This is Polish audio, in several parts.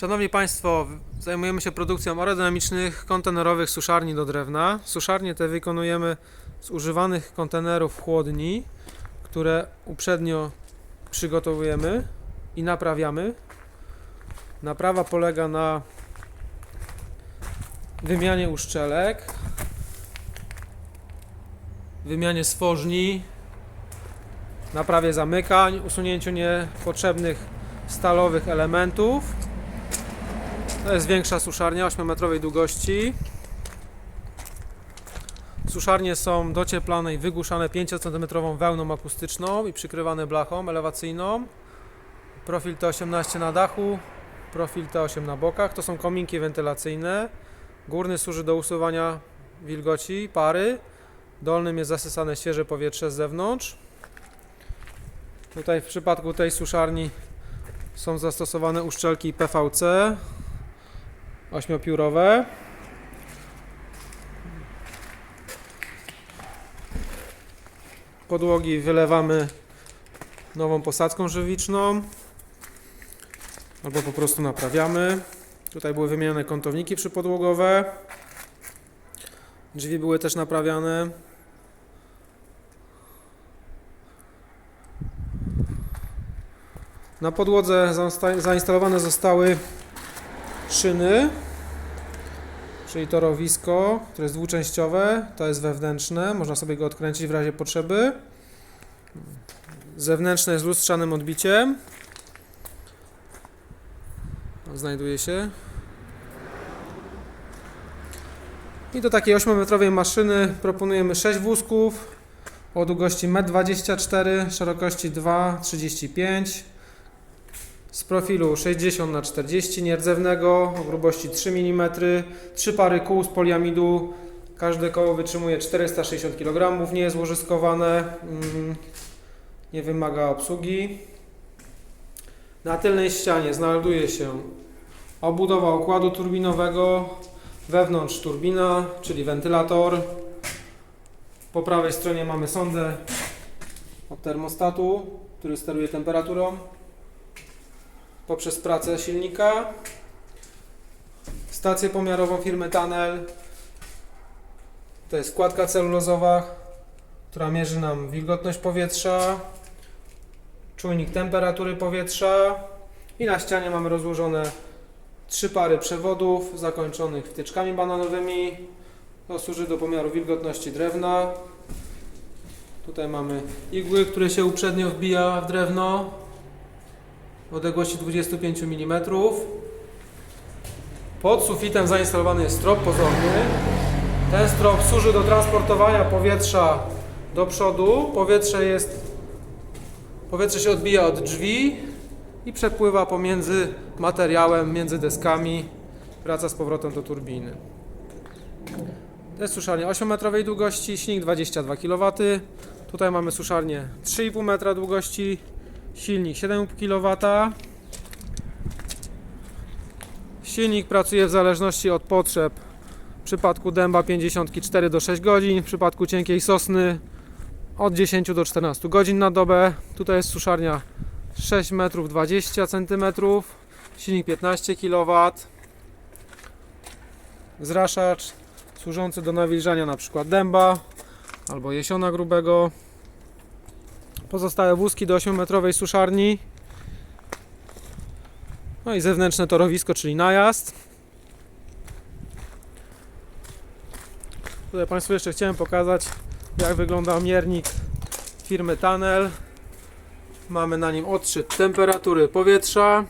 Szanowni Państwo, zajmujemy się produkcją aerodynamicznych kontenerowych suszarni do drewna. Suszarnie te wykonujemy z używanych kontenerów chłodni, które uprzednio przygotowujemy i naprawiamy. Naprawa polega na wymianie uszczelek, wymianie stworzni, naprawie zamykań, usunięciu niepotrzebnych stalowych elementów. To jest większa suszarnia 8-metrowej długości. Suszarnie są docieplane i wygłuszane 5 cm wełną akustyczną i przykrywane blachą elewacyjną. Profil T18 na dachu, profil T8 na bokach. To są kominki wentylacyjne. Górny służy do usuwania wilgoci, pary. Dolnym jest zasysane świeże powietrze z zewnątrz. Tutaj w przypadku tej suszarni są zastosowane uszczelki PVC ośmiopiórowe. Podłogi wylewamy nową posadzką żywiczną albo po prostu naprawiamy. Tutaj były wymienione kątowniki przypodłogowe. Drzwi były też naprawiane. Na podłodze zainsta- zainstalowane zostały szyny, czyli torowisko, które jest dwuczęściowe, to jest wewnętrzne, można sobie go odkręcić w razie potrzeby. Zewnętrzne jest lustrzanym odbiciem. Znajduje się. I do takiej 8-metrowej maszyny proponujemy 6 wózków o długości 1,24 m, szerokości 2,35 z profilu 60 na 40 nierdzewnego o grubości 3 mm, 3 pary kół z poliamidu. Każde koło wytrzymuje 460 kg, nie jest łożyskowane, mm, nie wymaga obsługi. Na tylnej ścianie znajduje się obudowa układu turbinowego, wewnątrz turbina, czyli wentylator. Po prawej stronie mamy sondę od termostatu, który steruje temperaturą poprzez pracę silnika. Stację pomiarową firmy Tanel. To jest kładka celulozowa, która mierzy nam wilgotność powietrza, czujnik temperatury powietrza i na ścianie mamy rozłożone trzy pary przewodów zakończonych wtyczkami bananowymi. To służy do pomiaru wilgotności drewna. Tutaj mamy igły, które się uprzednio wbija w drewno w odległości 25 mm. Pod sufitem zainstalowany jest strop pozorny. Ten strop służy do transportowania powietrza do przodu. Powietrze jest powietrze się odbija od drzwi i przepływa pomiędzy materiałem, między deskami. Wraca z powrotem do turbiny. To jest suszarnia 8-metrowej długości, silnik 22 kW. Tutaj mamy suszarnię 3,5 metra długości, silnik 7 kW. Silnik pracuje w zależności od potrzeb. W przypadku dęba 54 do 6 godzin, w przypadku cienkiej sosny od 10 do 14 godzin na dobę. Tutaj jest suszarnia 6 metrów 20 cm, silnik 15 kW. Zraszacz służący do nawilżania np. dęba albo jesiona grubego. Pozostałe wózki do 8-metrowej suszarni. No i zewnętrzne torowisko, czyli najazd. Tutaj Państwu jeszcze chciałem pokazać, jak wygląda miernik firmy Tanel. Mamy na nim odczyt temperatury powietrza,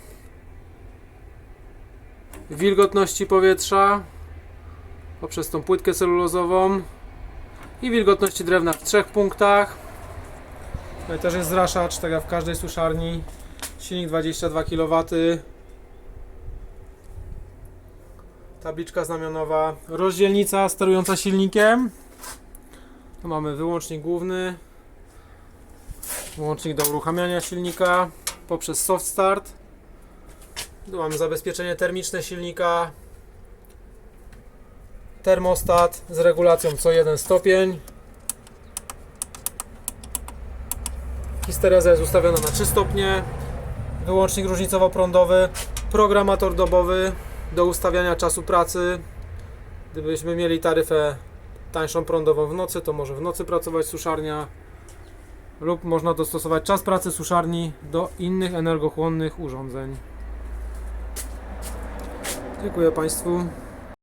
wilgotności powietrza poprzez tą płytkę celulozową i wilgotności drewna w trzech punktach. Tutaj też jest zraszacz, tak jak w każdej suszarni. Silnik 22 kW. Tabliczka znamionowa. Rozdzielnica sterująca silnikiem. Tu mamy wyłącznik główny. Wyłącznik do uruchamiania silnika poprzez soft start. Tu mamy zabezpieczenie termiczne silnika. Termostat z regulacją co 1 stopień. Histereza jest ustawiona na 3 stopnie. Wyłącznik różnicowo-prądowy programator dobowy do ustawiania czasu pracy. Gdybyśmy mieli taryfę tańszą prądową w nocy, to może w nocy pracować suszarnia lub można dostosować czas pracy suszarni do innych energochłonnych urządzeń. Dziękuję Państwu.